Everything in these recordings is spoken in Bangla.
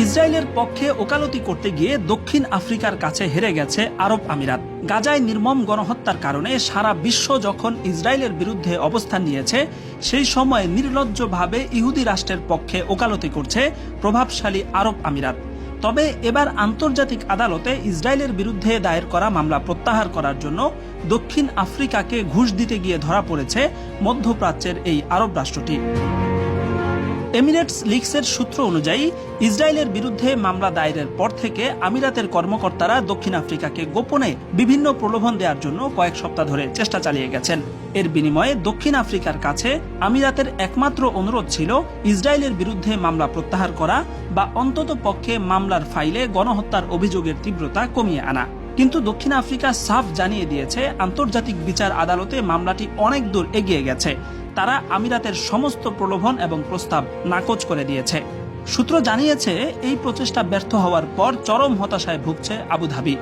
ইসরায়েলের পক্ষে ওকালতি করতে গিয়ে দক্ষিণ আফ্রিকার কাছে হেরে গেছে আরব আমিরাত। গাজায় নির্মম গণহত্যার কারণে সারা বিশ্ব যখন ইসরায়েলের বিরুদ্ধে অবস্থান নিয়েছে, সেই সময় নির্লজ্জভাবে ইহুদি রাষ্ট্রের পক্ষে ওকালতি করছে প্রভাবশালী আরব আমিরাত। তবে এবার আন্তর্জাতিক আদালতে ইসরায়েলের বিরুদ্ধে দায়ের করা মামলা প্রত্যাহার করার জন্য দক্ষিণ আফ্রিকাকে ঘুষ দিতে গিয়ে ধরা পড়েছে মধ্যপ্রাচ্যের এই আরব রাষ্ট্রটি। এমিরেটস লিগসের সূত্র অনুযায়ী, ইসরায়েলের বিরুদ্ধে মামলা দায়েরের পর থেকে আমিরাতের কর্মকর্তারা দক্ষিণ আফ্রিকাকে গোপনে বিভিন্ন প্রলোভন দেওয়ার জন্য কয়েক সপ্তাহ ধরে চেষ্টা চালিয়ে গেছেন। এর বিনিময়ে দক্ষিণ আফ্রিকার কাছে আমিরাতের একমাত্র অনুরোধ ছিল ইসরায়েলের বিরুদ্ধে মামলা প্রত্যাহার করা বা অন্তত পক্ষে মামলার ফাইলে গণহত্যার অভিযোগের তীব্রতা কমিয়ে আনা। কিন্তু দক্ষিণ আফ্রিকা সাফ জানিয়ে দিয়েছে, আন্তর্জাতিক বিচার আদালতে মামলাটি অনেক দূর এগিয়ে গেছে। তারা আমিরাতের সমস্ত প্রলোভন এবং প্রস্তাব নাকচ করে দিয়েছে। সূত্র জানিয়েছে, এই প্রচেষ্টা ব্যর্থ হওয়ার পর চরম হতাশায় ভুগছে আবুধাবি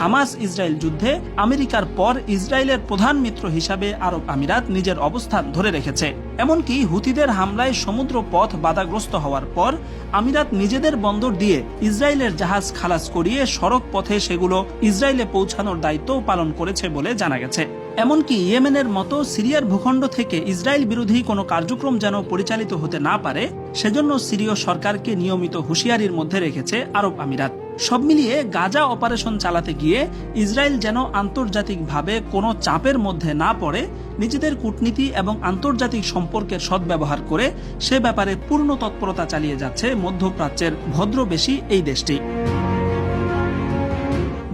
হামাস ইসরায়েল যুদ্ধে আমেরিকার পর ইসরায়েলের প্রধান মিত্র হিসাবে আরব আমিরাত নিজের অবস্থান ধরে রেখেছে। এমনকি হুতিদের হামলায় সমুদ্র পথ বাধাগ্রস্ত হওয়ার পর আমিরাত নিজেদের বন্দর দিয়ে ইসরায়েলের জাহাজ খালাস করিয়ে সড়ক পথে সেগুলো ইসরায়েলে পৌঁছানোর দায়িত্ব পালন করেছে বলে জানা গেছে। এমনকি ইয়েমেনের মতো সিরিয়ার ভূখণ্ড থেকে ইসরায়েল বিরোধী কোনো কার্যক্রম যেন পরিচালিত হতে না পারে, সেজন্য সিরীয় সরকারকে নিয়মিত হুঁশিয়ারির মধ্যে রেখেছে আরব আমিরাত। সব মিলিয়ে গাজা অপারেশন চালাতে গিয়ে ইসরায়েল যেন আন্তর্জাতিকভাবে কোনো চাপের মধ্যে না পড়ে, নিজেদের কূটনীতি এবং আন্তর্জাতিক সম্পর্কের সদ্ব্যবহার করে সে ব্যাপারে পূর্ণ তৎপরতা চালিয়ে যাচ্ছে মধ্যপ্রাচ্যের ভদ্রবেশী এই দেশটি।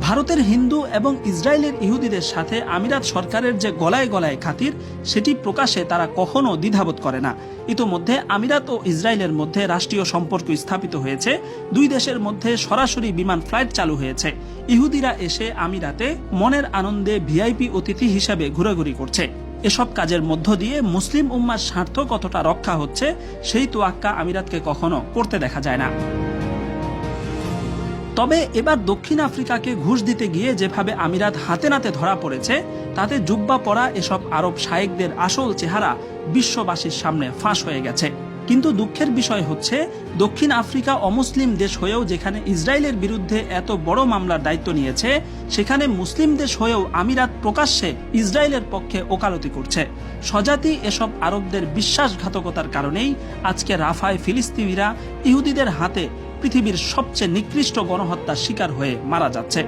ভারতের হিন্দু এবং ইসরায়েলের ইহুদিদের সাথে আমিরাত সরকারের যে গলায় গলায় খাতির, সেটি প্রকাশে তারা কখনো দ্বিধাবোধ করে না। ইতোমধ্যে আমিরাত ও ইসরায়েলের মধ্যে রাষ্ট্রীয় সম্পর্ক স্থাপিত হয়েছে। দুই দেশের মধ্যে সরাসরি বিমান ফ্লাইট চালু হয়েছে। ইহুদিরা এসে আমিরাতে মনের আনন্দে ভিআইপি অতিথি হিসাবে ঘোরাঘুরি করছে। এসব কাজের মধ্য দিয়ে মুসলিম উম্মার স্বার্থ কতটা রক্ষা হচ্ছে, সেই তোয়াক্কা আমিরাতকে কখনো করতে দেখা যায় না। তবে এবার দক্ষিণ আফ্রিকাকে ঘুষ দিতে গিয়ে যেভাবে আমিরাত হাতে নাতে ধরা পড়েছে, তাতে জুব্বা পরা এসব আরব শায়েকদের আসল চেহারা বিশ্ববাসীর সামনে ফাঁস হয়ে গেছে। কিন্তু দুঃখের বিষয় হচ্ছে, দক্ষিণ আফ্রিকা অমুসলিম দেশ হয়েও যেখানে ইসরায়েলের বিরুদ্ধে এত বড় মামলার দায়িত্ব নিয়েছে, সেখানে মুসলিম দেশ হয়েও আমিরাত প্রকাশ্যে ইসরায়েলের পক্ষে ওকালতি করছে। স্বজাতি এসব আরবদের বিশ্বাসঘাতকতার কারণেই আজকে রাফায় ফিলিস্তিনিরা ইহুদিদের হাতে পৃথিবীর সবচেয়ে নিকৃষ্ট গণহত্যার শিকার হয়ে মারা যাচ্ছে।